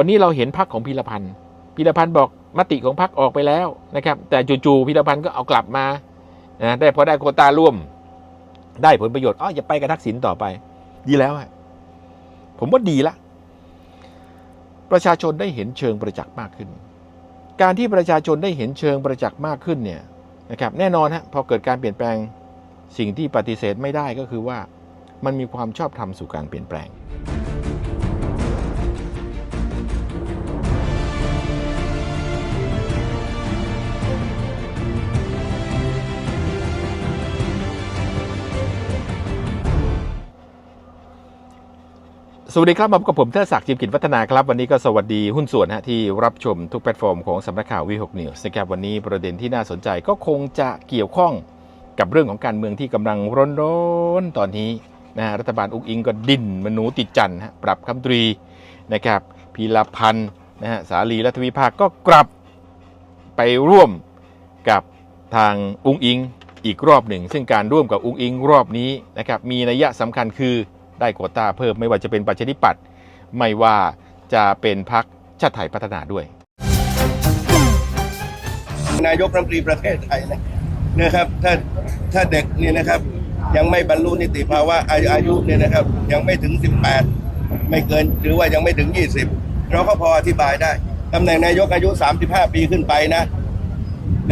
วันนี้เราเห็นพักของพีรพันธ์พีรพันธ์บอกมติของพักออกไปแล้วนะครับ แต่จู่ๆพีรพันธ์ก็เอากลับมานะได้พอได้โควตาร่วม ได้ผลประโยชน์อ๋ออย่าไปกับทักษิณต่อไป ดีแล้วอะผมว่าดีละ ประชาชนได้เห็นเชิงประจักษ์มากขึ้น การที่ประชาชนได้เห็นเชิงประจักษ์มากขึ้นเนี่ยนะครับแน่นอนฮะพอเกิดการเปลี่ยนแปลงสิ่งที่ปฏิเสธไม่ได้ก็คือว่ามันมีความชอบธรรมสู่การเปลี่ยนแปลง สวัสดีครับมาพบกับผมเทิดศักดิ์จิมกิจวัฒนาครับ วันนี้ก็สวัสดีหุ้นส่วนฮะที่รับชมทุกแพลตฟอร์มของสำนักข่าววีหกนิวส์นะครับวันนี้ประเด็นที่น่าสนใจก็คงจะเกี่ยวข้องกับเรื่องของการเมืองที่กำลังร้อนๆตอนนี้นะฮะรัฐบาลอุกอิงก็ดิ้นมนหนูติดจันทร์ฮะปรับคำตรีนะครับพีรพันธ์นะฮะสาลีรัฐวิภาคก็กลับไปร่วมกับทางอุงอิงอีกรอบหนึ่ง ซึ่งการร่วมกับอุงอิงรอบนี้นะครับมีนัยยะสำคัญคือ ได้โควต้าเพิ่มไม่ว่าจะเป็นประชาธิปัตย์ไม่ว่าจะเป็นพักชาติไทยพัฒนาด้วย นายกรัฐมนตรีประเทศไทยนะนะครับถ้าถ้าเด็กเนี่ยนะครับยังไม่บรรลุนิติภาวะอาอายุเนี่ยนะครับ ยังไม่ถึง 18 ไม่เกินหรือว่ายังไม่ถึง 20 เราก็พออธิบายได้ตำแหน่งนายกอายุ 35 ปีขึ้นไปนะ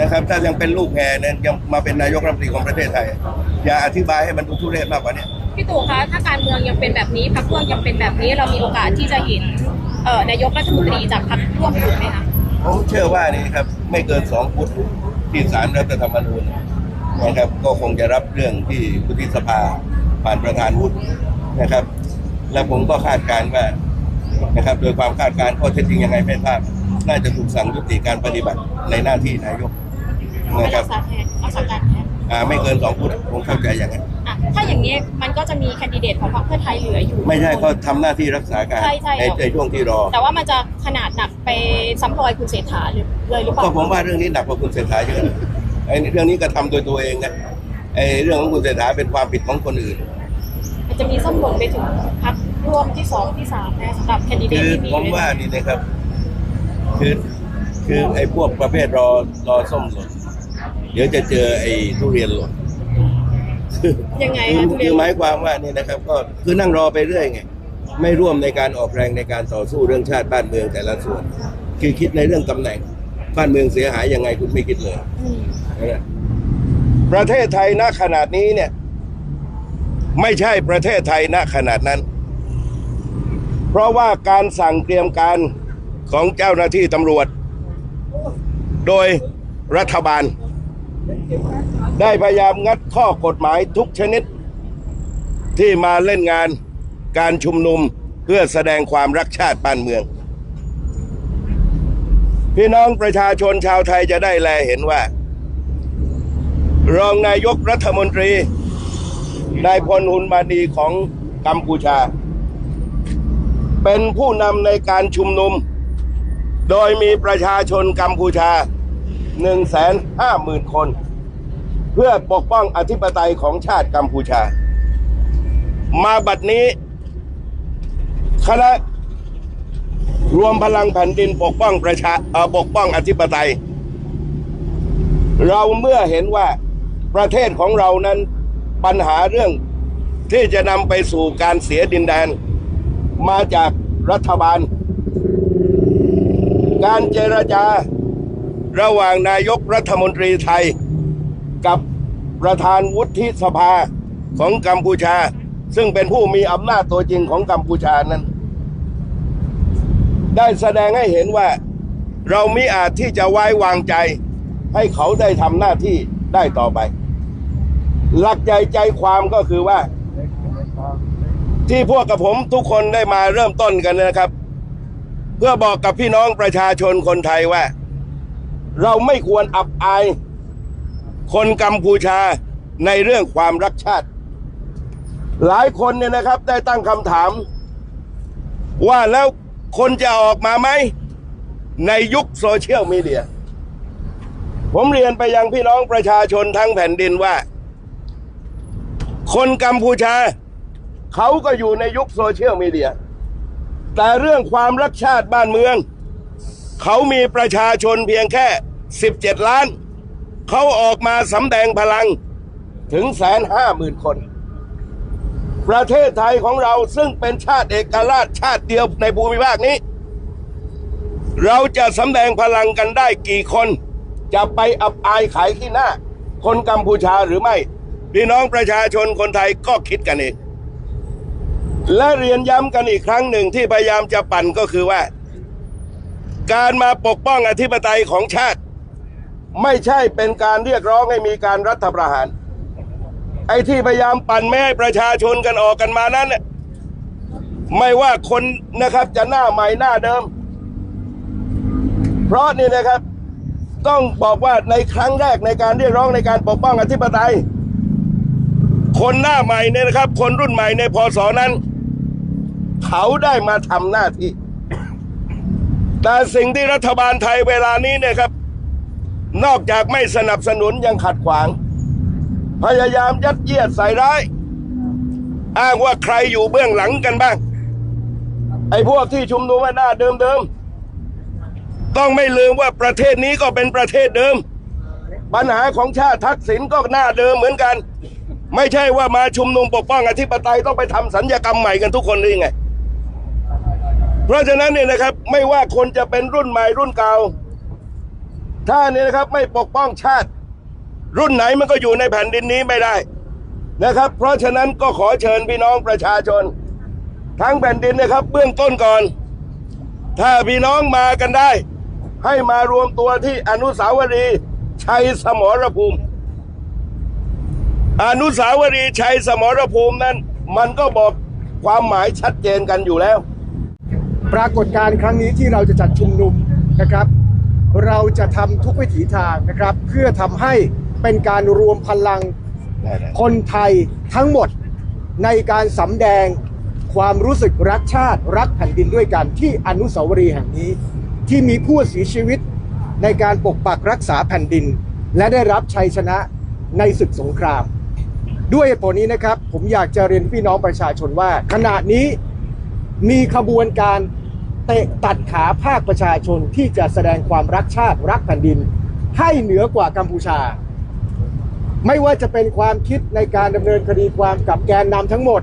นะครับ ถ้ายังเป็นลูกแห่เนี่ยยังมาเป็นนายกรัฐมนตรีของประเทศไทย อย่าอธิบายให้มันดูทุเรศมากกว่านี้พี่ตู่คะถ้าการเมืองยังเป็นแบบนี้พรรคร่วมยังเป็นแบบนี้เรามีโอกาสที่จะเห็นเอ่อนายกรัฐมนตรีจากพรรคร่วมอื่นไหมคะผมเชื่อว่านี่ครับไม่เกินสองฟุตที่ศาลรัฐธรรมนูญนะครับก็คงจะรับเรื่องที่วุฒิสภาผ่านประธานวุฒินะครับ และผมก็คาดการณ์ว่านะครับโดยความคาดการณ์ข้อเท็จจริงยังไงไม่ทราบน่าจะถูกสั่งยุติการปฏิบัติในหน้าที่นายก ไม่นะครัรับกษาแทนรักษาการแทนอ่าไม่เกินสองฟุตผมเข้าใจอย่างนั้นอะถ้าอย่างนี้มันก็จะมีแคนดิเดตของพรรคเพื่อไทยเหลืออยู่ ไม่ใช่ก็ทำหน้าที่รักษาการใช่ใช่ ในในช่วงที่รอ แต่ว่ามันจะขนาดหนักไปซ้ำรอยคุณเศรษฐาหรือเลยหรือเปก็ล่าผมว่าเรื่องนี้หนักกว่าคุณเศรษฐาเยอะนะไอ้เรื่องนี้ก็ทำโดยตัวเองนะไอ้เรื่องของคุณเศรษฐาเป็นความผิดของคนอื่น มันจะมีส้มหล่นไปถึงพรรคร่วมที่สองที่สามนะสำหรับแคนดิเดตคือที่มีผมว่านี่นะครับ คือคือไอ้พวกประเภทรอรอส้มหล่น เดี๋ยวจะเจอไอ้ทุเรียนหล่นยังไงคือคะทุเรีคืยอนหมายความว่านี่นะครับ ก็คือนั่งรอไปเรื่อยไง ไม่ร่วมในการออกแรงในการต่อสู้เรื่องชาติบ้านเมืองแต่ละส่วน คือคิดในเรื่องตำแหน่ง บ้านเมืองเสียหายยังไงคุณไม่คิดเลยอืมนะประเทศไทยณขนาดนี้เนี่ย ไม่ใช่ประเทศไทยณขนาดนั้น เพราะว่าการสั่งเตรียมการของเจ้าหน้าที่ตำรวจ โดยรัฐบาล ได้พยายามงัดข้อกฎหมายทุกชนิด ที่มาเล่นงานการชุมนุมเพื่อแสดงความรักชาติบ้านเมือง พี่น้องประชาชนชาวไทยจะได้แลเห็นว่า รองนายกรัฐมนตรีนายพลหุนมาดีของกัมพูชา เป็นผู้นำในการชุมนุม โดยมีประชาชนกัมพูชา 1 5 0 0 0 0 คน เพื่อปกป้องอธิปไตยของชาติกัมพูชา มาบัดนี้ คณะรวมพลังแผ่นดินปกป้องประชาเอ่อปกป้องอธิปไตย เราเมื่อเห็นว่าประเทศของเรานั้นปัญหาเรื่องที่จะนำไปสู่การเสียดินแดน มาจากรัฐบาล การเจรจา ระหว่างนายกรัฐมนตรีไทย กับประธานวุฒิสภาของกัมพูชา ซึ่งเป็นผู้มีอำนาจตัวจริงของกัมพูชานั้น ได้แสดงให้เห็นว่าเรามิอาจที่จะไว้วางใจ ให้เขาได้ทำหน้าที่ได้ต่อไป หลักใจใจความก็คือว่า ที่พวกกับผมทุกคนได้มาเริ่มต้นกันนะครับ เพื่อบอกกับพี่น้องประชาชนคนไทยว่า เราไม่ควรอับอาย คนกัมพูชาในเรื่องความรักชาติ หลายคนเนี่ยนะครับได้ตั้งคำถาม ว่าแล้วคนจะออกมาไหม ในยุคโซเชียลมีเดีย ผมเรียนไปยังพี่น้องประชาชนทั้งแผ่นดินว่า คนกัมพูชา เขาก็อยู่ในยุคโซเชียลมีเดีย แต่เรื่องความรักชาติบ้านเมือง เขามีประชาชนเพียงแค่ 17 ล้าน เขาออกมาสำแดงพลังถึงแสนห้าหมื่นคน ประเทศไทยของเราซึ่งเป็นชาติเอกราชชาติเดียวในภูมิภาคนี้ เราจะสำแดงพลังกันได้กี่คน จะไปอับอายขายที่หน้า คนกัมพูชาหรือไม่ พี่น้องประชาชนคนไทยก็คิดกันเองและเรียนย้ำกันอีกครั้งหนึ่งที่พยายามจะปั่นก็คือว่า การมาปกป้องอธิปไตยของชาติ ไม่ใช่เป็นการเรียกร้องให้มีการรัฐประหาร ไอ้ที่พยายามปั่นไม่ให้ประชาชนกันออกกันมานั้นไม่ว่าคนนะครับจะหน้าใหม่หน้าเดิม เพราะนี่นะครับ ต้องบอกว่าในครั้งแรกในการเรียกร้องในการปกป้องอธิปไตย คนหน้าใหม่เนี่ยนะครับ คนรุ่นใหม่ในพศนั้น เขาได้มาทำหน้าที่ แต่สิ่งที่รัฐบาลไทยเวลานี้เนี่ยครับ นอกจากไม่สนับสนุนยังขัดขวาง พยายามยัดเยียดใส่ร้าย อ้างว่าใครอยู่เบื้องหลังกันบ้าง ไอ้พวกที่ชุมนุมหน้าเดิมๆ ต้องไม่ลืมว่าประเทศนี้ก็เป็นประเทศเดิม ปัญหาของชาติทักษิณก็หน้าเดิมเหมือนกัน ไม่ใช่ว่ามาชุมนุมปกป้องอธิปไตยต้องไปทำสัญญกรรมใหม่กันทุกคนหรือไง เพราะฉะนั้นเนี่ยนะครับ ไม่ว่าคนจะเป็นรุ่นใหม่รุ่นเก่า ถ้าเนี่ยนะครับ ไม่ปกป้องชาติ รุ่นไหนมันก็อยู่ในแผ่นดินนี้ไม่ได้นะครับ เพราะฉะนั้นก็ขอเชิญพี่น้องประชาชน ทั้งแผ่นดินนะครับ เบื้องต้นก่อน ถ้าพี่น้องมากันได้ ให้มารวมตัวที่อนุสาวรีย์ชัยสมรภูมิ อนุสาวรีย์ชัยสมรภูมินั้น มันก็บอกความหมายชัดเจนกันอยู่แล้ว ปรากฏการณ์ครั้งนี้ที่เราจะจัดชุมนุมนะครับ เราจะทำทุกวิถีทางนะครับ เพื่อทำให้เป็นการรวมพลังคนไทยทั้งหมดในการสำแดงความรู้สึกรักชาติรักแผ่นดินด้วยกันที่อนุสาวรีย์แห่งนี้ ที่มีผู้เสียชีวิตในการปกปักรักษาแผ่นดิน และได้รับชัยชนะในศึกสงคราม ด้วยเหตุผลนี้นะครับ ผมอยากจะเรียนพี่น้องประชาชนว่า ขณะนี้ มีขบวนการเตะตัดขาภาคประชาชนที่จะแสดงความรักชาติรักแผ่นดิน ให้เหนือกว่ากัมพูชา ไม่ว่าจะเป็นความคิดในการดำเนินคดีความกับแกนนำทั้งหมด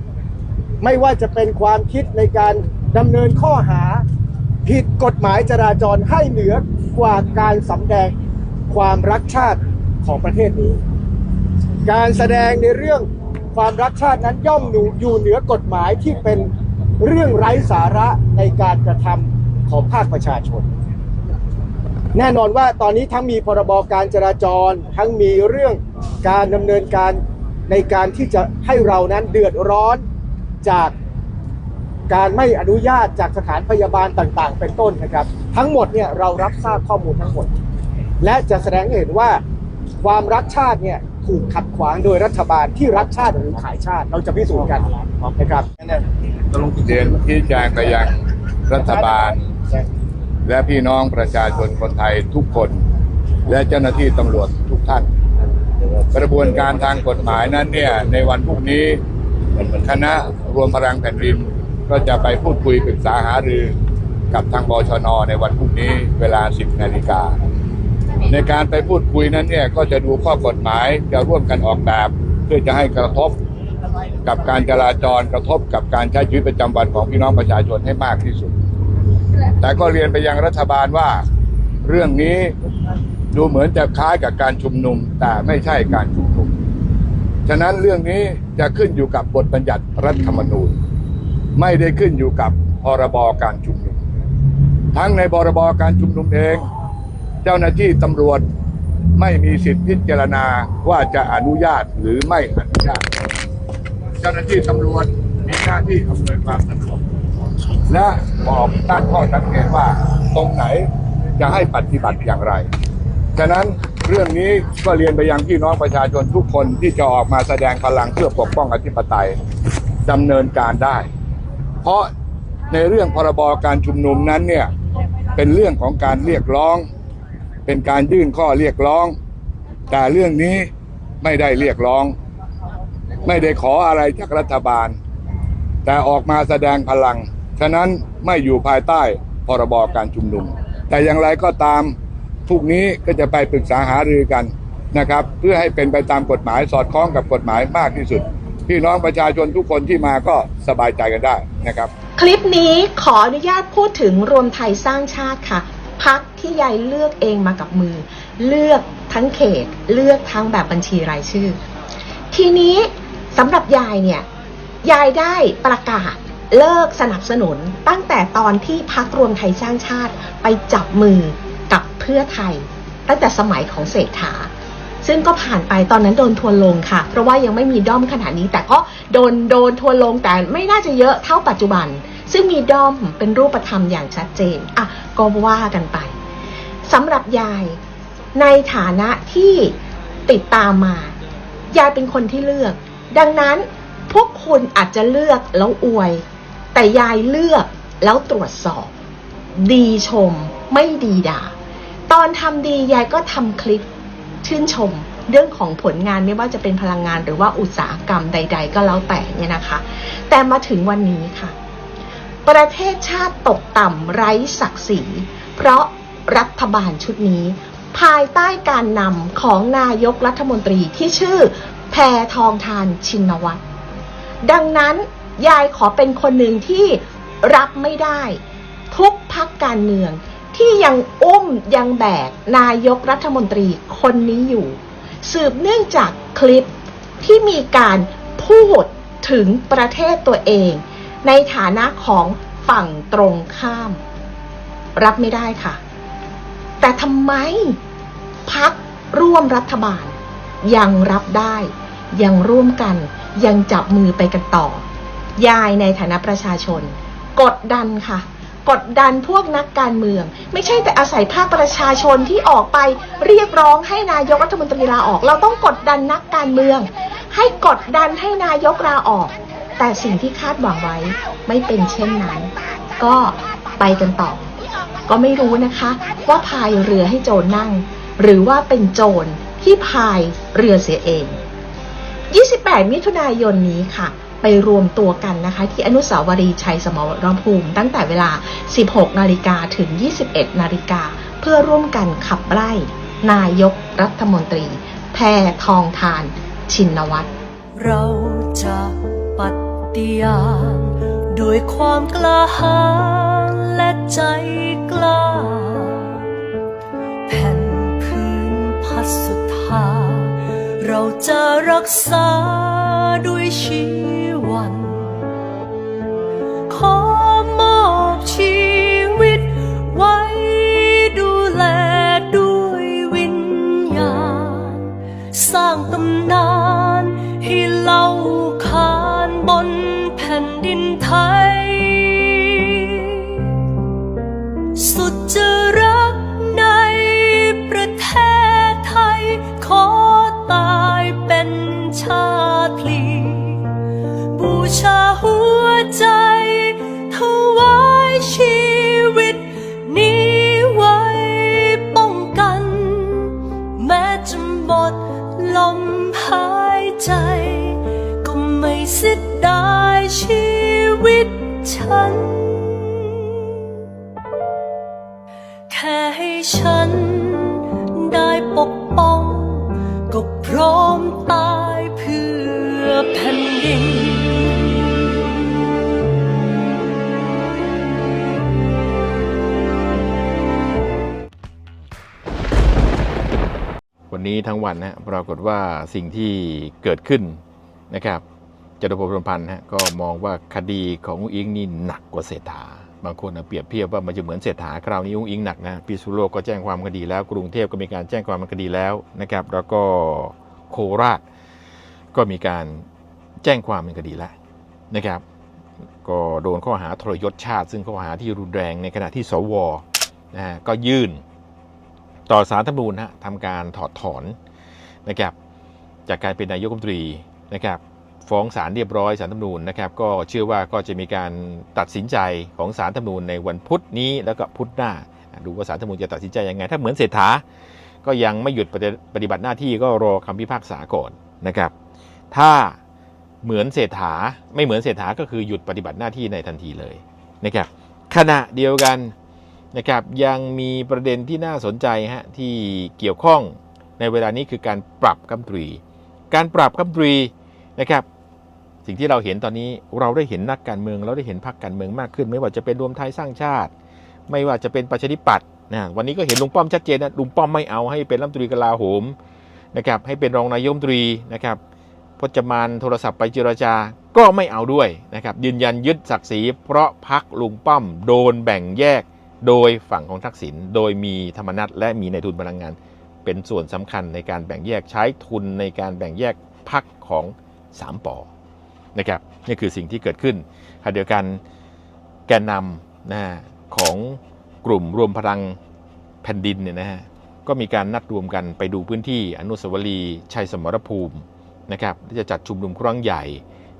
ไม่ว่าจะเป็นความคิดในการดำเนินข้อหา ผิดกฎหมายจราจรให้เหนือกว่าการสำแดงความรักชาติของประเทศนี้ การแสดงในเรื่องความรักชาตินั้นย่อมอยู่เหนือกฎหมายที่เป็น เรื่องไร้สาระในการกระทำของภาคประชาชน แน่นอนว่าตอนนี้ทั้งมีพรบการจราจร ทั้งมีเรื่องการดำเนินการในการที่จะให้เรานั้นเดือดร้อนจากการไม่อนุญาตจากสถานพยาบาลต่างๆ เป็นต้นนะครับ ทั้งหมดเนี่ยเรารับทราบข้อมูลทั้งหมด และจะแสดงให้เห็นว่าความรักชาติเนี่ย ถูกขัดขวางโดยรัฐบาลที่รักชาติหรือขายชาติ เราจะพิสูจน์กันนะครับเรียนชี้แจงไปยังรัฐบาล และพี่น้องประชาชนคนไทยทุกคน และเจ้าหน้าที่ตำรวจทุกท่าน กระบวนการทางกฎหมายนั้นเนี่ยในวันพรุ่งนี้คณะรวมพลังแผ่นดินก็จะไปพูดคุยปรึกษาหารือกับทางบชนในวันพรุ่งนี้เวลา 10นาฬิกา ในการไปพูดคุยนั้นเนี่ยก็จะดูข้อกฎหมายจะร่วมกันออกแบบ เพื่อจะให้กระทบกับการจราจรกระทบกับการใช้ชีวิตประจำวันของพี่น้องประชาชนให้มากที่สุด แต่ก็เรียนไปยังรัฐบาลว่า เรื่องนี้ดูเหมือนจะคล้ายกับการชุมนุม แต่ไม่ใช่การชุมนุม ฉะนั้นเรื่องนี้จะขึ้นอยู่กับบทบัญญัติรัฐธรรมนูญ ไม่ได้ขึ้นอยู่กับพรบการชุมนุม ทั้งในพรบการชุมนุมเอง เจ้าหน้าที่ตำรวจไม่มีสิทธิพิจารณาว่าจะอนุญาตหรือไม่อนุญาต เจ้าหน้าที่ตำรวจมีหน้าที่อำนวยความสะดวกและบอกตั้งข้อสังเกตว่าตรงไหนจะให้ปฏิบัติอย่างไรฉะนั้นเรื่องนี้ก็เรียนไปยังพี่น้องประชาชนทุกคนที่จะออกมาแสดงพลังเพื่อปกป้องอธิปไตยดำเนินการได้ เพราะในเรื่องพรบการชุมนุมนั้นเนี่ยเป็นเรื่องของการเรียกร้อง เป็นการยื่นข้อเรียกร้อง แต่เรื่องนี้ไม่ได้เรียกร้อง ไม่ได้ขออะไรจากรัฐบาล แต่ออกมาแสดงพลัง ฉะนั้นไม่อยู่ภายใต้พรบการชุมนุม แต่อย่างไรก็ตามพรุ่งนี้ก็จะไปปรึกษาหารือกันนะครับ เพื่อให้เป็นไปตามกฎหมายสอดคล้องกับกฎหมายมากที่สุด พี่น้องประชาชนทุกคนที่มาก็สบายใจกันได้นะครับ คลิปนี้ขออนุญาตพูดถึงรวมไทยสร้างชาติค่ะ พักที่ยายเลือกเองมากับมือ เลือกทั้งเขต เลือกทั้งแบบบัญชีรายชื่อ ทีนี้สำหรับยายเนี่ยยายได้ประกาศเลิกสนับสนุนตั้งแต่ตอนที่พักรวมไทยสร้างชาติไปจับมือกับเพื่อไทย ตั้งแต่สมัยของเศรษฐา ซึ่งก็ผ่านไปตอนนั้นโดนทัวลงค่ะ เพราะว่ายังไม่มีด้อมขนาดนี้ แต่ก็โดนโดนทัวลงแต่ไม่น่าจะเยอะเท่าปัจจุบัน ซึ่งมีด้อมเป็นรูปธรรมอย่างชัดเจนอะก็ว่ากันไปสำหรับยายในฐานะที่ติดตามมา ยายเป็นคนที่เลือก ดังนั้นพวกคุณอาจจะเลือกแล้วอวย แต่ยายเลือกแล้วตรวจสอบ ดีชม ไม่ดีด่า ตอนทำดียายก็ทำคลิป ชื่นชมเรื่องของผลงานไม่ว่าจะเป็นพลังงานหรือว่าอุตสาหกรรมใด ๆ ก็แล้วแต่เนี่ยนะคะ แต่มาถึงวันนี้ค่ะ ประเทศชาติตกต่ำไร้ศักดิ์ศรี เพราะรัฐบาลชุดนี้ ภายใต้การนำของนายกรัฐมนตรีที่ชื่อแพทองทานชินวัตรดังนั้นยายขอเป็นคนหนึ่งที่รับไม่ได้ ทุกพักการเมือง ที่ยังอุ้มยังแบกนายกรัฐมนตรีคนนี้อยู่ สืบเนื่องจากคลิปที่มีการพูดถึงประเทศตัวเอง ในฐานะของฝั่งตรงข้าม รับไม่ได้ค่ะ แต่ทำไมพักร่วมรัฐบาล ยังรับได้ ยังร่วมกัน ยังจับมือไปกันต่อ ยายในฐานะประชาชน กดดันค่ะ กดดันพวกนักการเมือง ไม่ใช่แต่อาศัยภาคประชาชนที่ออกไปเรียกร้องให้นายกรัฐมนตรีลาออก เราต้องกดดันนักการเมือง ให้กดดันให้นายกลาออก แต่สิ่งที่คาดหวังไว้ไม่เป็นเช่นนั้น ก็ไปกันต่อ ก็ไม่รู้นะคะ ว่าพายเรือให้โจรนั่ง หรือว่าเป็นโจรที่พายเรือเสียเอง 28 มิถุนายนนี้ค่ะ ไปรวมตัวกันนะคะ ที่อนุสาวรีย์ชัยสมรภูมิ ตั้งแต่เวลา 16 นาฬิกาถึง 21 นาฬิกา เพื่อร่วมกันขับไล่ นายกรัฐมนตรี แพทองทาน ชินวัตรเราจะปฏิญาณด้วยความกล้าหาญและใจกล้า แผ่นพื้นพัสุธาเราจะรักษาด้วยชีวัน ฉัน แค่ให้ฉันได้ปกป้อง ก็พร้อมตายเพื่อแผ่นดินวันนี้ทั้งวันนะปรากฏว่าสิ่งที่เกิดขึ้นนะครับ จตุพลพรมพันธ์ฮะก็มองว่าคดีของอุ้งอิงนี่หนักกว่าเศรษฐา บางคนเปรียบเทียบว่ามันจะเหมือนเศรษฐาคราวนี้อุ้งอิงหนักนะพิษณุโลกก็แจ้งความคดีแล้วกรุงเทพก็มีการแจ้งความคดีแล้วนะครับแล้วก็โคราชก็มีการแจ้งความเป็นคดีแล้วนะครับ ก็โดนข้อหาทรยศชาติ ซึ่งข้อหาที่รุนแรงในขณะที่สวนะฮะก็ยื่นต่อสารธรรมนูญฮะทำการถอดถอนนะครับจากการเป็นนายกรัฐมนตรีนะครับ ฟ้องศาลเรียบร้อยศาลธรรมนูญนะครับก็เชื่อว่าก็จะมีการตัดสินใจของศาลธรรมนูญในวันพุธนี้แล้วก็พุธหน้า ดูว่าศาลธรรมนูญจะตัดสินใจยังไง ถ้าเหมือนเศรษฐาก็ยังไม่หยุดปฏิบัติหน้าที่ก็รอคำพิพากษาก่อนนะครับ ถ้าเหมือนเศรษฐาไม่เหมือนเศรษฐาก็คือหยุดปฏิบัติหน้าที่ในทันทีเลยนะครับ ขณะเดียวกันนะครับยังมีประเด็นที่น่าสนใจฮะที่เกี่ยวข้องในเวลานี้คือการปรับคำตรี การปรับคำตรีนะครับ สิ่งที่เราเห็นตอนนี้เราได้เห็นนักการเมือง เราได้เห็นพรรคการเมืองมากขึ้น ไม่ว่าจะเป็นรวมไทยสร้างชาติ ไม่ว่าจะเป็นประชาธิปัตย์นะวันนี้ก็เห็นลุงป้อมชัดเจนนะลุงป้อมไม่เอาให้เป็นรัฐมนตรีกลาโหมนะครับให้เป็นรองนายมนตรีนะครับพจมานโทรศัพท์ไปเจรจาก็ไม่เอาด้วยนะครับยืนยันยึดศักดิ์ศรีเพราะพักลุงป้อมโดนแบ่งแยกโดยฝั่งของทักษิณโดยมีธรรมนัตและมีในายทุนพลังงาน เป็นส่วนสำคัญในการแบ่งแยกใช้ทุนในการแบ่งแยกพักของสามปอ นะครับนี่คือสิ่งที่เกิดขึ้นขณะเดียวกันแกนนำนะของกลุ่มรวมพลังแผ่นดินเนี่ยนะฮะก็มีการนัดรวมกันไปดูพื้นที่อนุสาวรีย์ชัยสมรภูมินะครับที่จะจัดชุมนุมครั้งใหญ่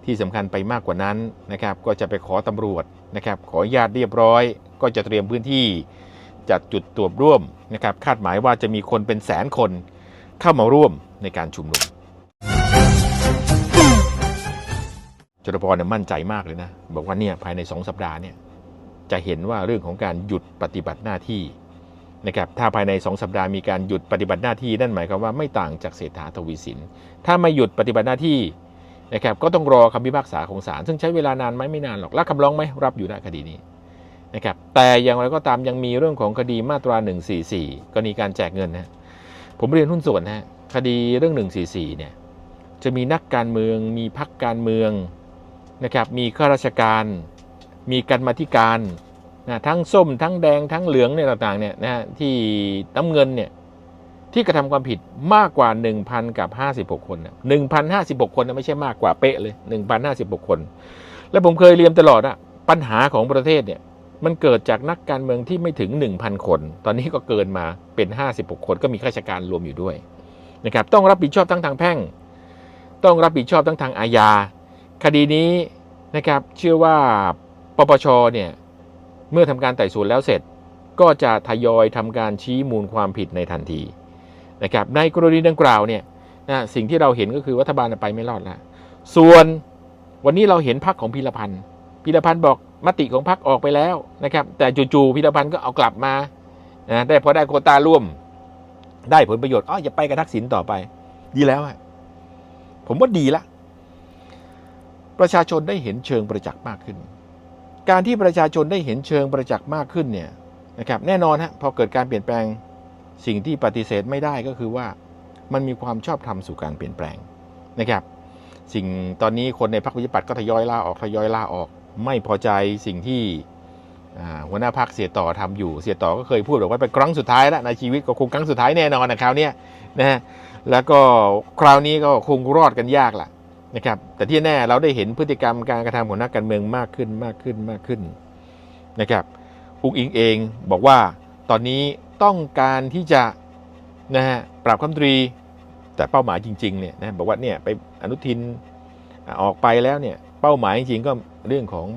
ที่สำคัญไปมากกว่านั้นนะครับก็จะไปขอตำรวจนะครับขอญาตเรียบร้อย ก็จะเตรียมพื้นที่จัดจุดตรวจร่วมนะครับคาดหมายว่าจะมีคนเป็นแสนคนเข้ามาร่วมในการชุมนุม จตุพรเนี่ยมั่นใจมากเลยนะ บอกว่าเนี่ยภายใน2สัปดาห์เนี่ยจะเห็นว่าเรื่องของการหยุดปฏิบัติหน้าที่นะครับถ้าภายใน2สัปดาห์มีการหยุดปฏิบัติหน้าที่นั่นหมายความว่าไม่ต่างจากเศรษฐาทวีสิน ถ้าไม่หยุดปฏิบัติหน้าที่นะครับก็ต้องรอคำพิพากษาของศาลซึ่งใช้เวลานานไหมไม่นานหรอกรับคำร้องไหมรับอยู่นะคดีนี้นะครับแต่อย่างไรก็ตามยังมีเรื่องของคดีมาตรา 144 กรณีการแจกเงินนะผมเรียนหุ้นส่วนนะฮะคดีเรื่อง 144เนี่ยจะมีนักการเมืองมีพักการเมือง นะครับมีข้าราชการ มีกรรมาธิการนะทั้งส้มทั้งแดงทั้งเหลืองเนี่ยต่างๆเนี่ยนะฮะที่น้ำเงินเนี่ยที่กระทำความผิดมากกว่า 1,000 กับ 56 คนนะ1,056 คนนะไม่ใช่มากกว่าเป๊ะเลย 1,056 คน และผมเคยเรียนตลอดอะปัญหาของประเทศเนี่ยมันเกิดจากนักการเมืองที่ไม่ถึง 1,000 คน ตอนนี้ก็เกินมาเป็น 56 คนก็มีข้าราชการรวมอยู่ด้วยนะครับต้องรับผิดชอบทั้งทางแพ่ง ต้องรับผิดชอบทั้งทางอาญา คดีนี้นะครับเชื่อว่าปปชเนี่ยเมื่อทำการไต่สวนแล้วเสร็จ ก็จะทยอยทำการชี้มูลความผิดในทันทีนะครับในกรณีดังกล่าวเนี่ยนะสิ่งที่เราเห็นก็คือรัฐบาลไปไม่รอดแล้วส่วนวันนี้เราเห็นพักของพีรพันธ์พีรพันธ์บอกมติของพักออกไปแล้วนะครับแต่จู่ๆพีรพันธ์ก็เอากลับมานะได้พอได้โควตาร่วม ได้ผลประโยชน์อ๋ออย่าไปกับทักษิณต่อไป ดีแล้วอะผมว่าดีละ ประชาชนได้เห็นเชิงประจักษ์มากขึ้น การที่ประชาชนได้เห็นเชิงประจักษ์มากขึ้นเนี่ยนะครับแน่นอนฮะพอเกิดการเปลี่ยนแปลงสิ่งที่ปฏิเสธไม่ได้ก็คือว่ามันมีความชอบธรรมสู่การเปลี่ยนแปลงนะครับสิ่งตอนนี้คนในพรรคประชาธิปัตย์ก็ทยอยลาออกทยอยลาออก ไม่พอใจสิ่งที่หัวหน้าพรรคเสียต่อทำอยู่ เสียต่อก็เคยพูดบอกว่าเป็นครั้งสุดท้ายแล้วในชีวิตก็คงครั้งสุดท้ายแน่นอนนะคราวนี้นะฮะแล้วก็คราวนี้ก็คงรอดกันยากล่ะ นะครับแต่ที่แน่เราได้เห็นพฤติกรรมการกระทำของนักการเมืองมากขึ้นมากขึ้นมากขึ้นนะครับอุกอิงเองบอกว่าตอนนี้ต้องการที่จะนะฮะปรับคำตรีแต่เป้าหมายจริงๆเนี่ยนะบอกว่าเนี่ยไปอนุทินออกไปแล้วเนี่ยเป้าหมายจริงๆก็เรื่องของ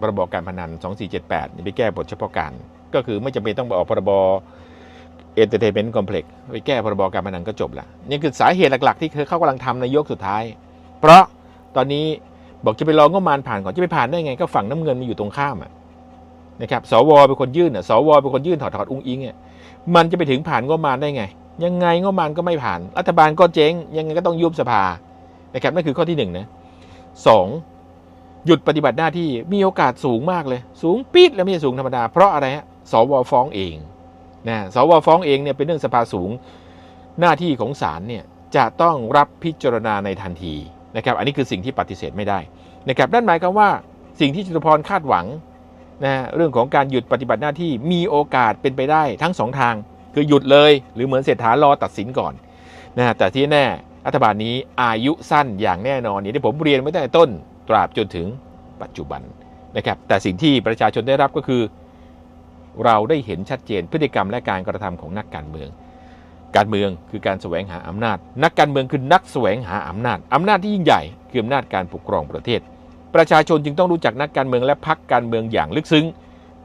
พรบการพนัน 2478นี่ไปแก้บทเฉพาะการ ก็คือไม่จำเป็นต้องไปออกพรบ เอนเตอร์เทนเมนต์คอมเพล็กซ์ไปแก้พรบการพนันก็จบละนี่คือสาเหตุหลัก ๆ ที่เขากำลังทำในยกสุดท้าย เพราะตอนนี้บอกจะไปรองงบมาณผ่านก่อนจะไปผ่านได้ไง ก็ฝั่งน้ำเงินมันอยู่ตรงข้ามอะนะครับสวเป็นคนยื่นอะสวเป็นคนยื่นถอดถอดอุ้งอิงอะมันจะไปถึงผ่านงบมาณได้ไง ยังไงงบมาณก็ไม่ผ่าน รัฐบาลก็เจ๊งยังไงก็ต้องยุบสภานะครับนั่นคือข้อที่หนึ่งนะสองหยุดปฏิบัติหน้าที่มีโอกาสสูงมากเลย สูงปี๊ดแล้วไม่ใช่สูงธรรมดาเพราะอะไรฮะสวฟ้องเอง นะสวฟ้องเองเนี่ยเป็นเรื่องสภาสูงหน้าที่ของศาลเนี่ยจะต้องรับพิจารณาในทันทีนะครับ อันนี้คือสิ่งที่ปฏิเสธไม่ได้นะครับนั่นหมายความว่าสิ่งที่จตุพรคาดหวังนะเรื่องของการหยุดปฏิบัติหน้าที่มีโอกาสเป็นไปได้ทั้งสองทาง คือหยุดเลยหรือเหมือนเศรษฐารอตัดสินก่อนนะแต่ที่แน่รัฐบาลนี้อายุสั้นอย่างแน่นอนอย่างที่ผมเรียนไว้ตั้งแต่ต้นตราบจนถึงปัจจุบันนะครับแต่สิ่งที่ประชาชนได้รับก็คือ เราได้เห็นชัดเจนพฤติกรรมและการกระทำของนักการเมือง การเมืองคือการแสวงหาอำนาจ นักการเมืองคือนักแสวงหาอำนาจอำนาจที่ยิ่งใหญ่คืออำนาจการปกครองประเทศ ประชาชนจึงต้องรู้จักนักการเมืองและพักการเมืองอย่างลึกซึ้ง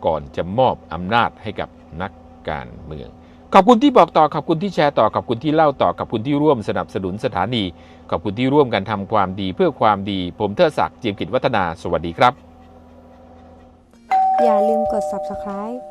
ก่อนจะมอบอำนาจให้กับนักการเมือง ขอบคุณที่บอกต่อขอบคุณที่แชร์ต่อขอบคุณที่เล่าต่อขอบคุณที่ร่วมสนับสนุนสถานี ขอบคุณที่ร่วมกันทำความดีเพื่อความดี ผมเทิดศักดิ์เจียมกิจวัฒนา สวัสดีครับอย่าลืมกด subscribe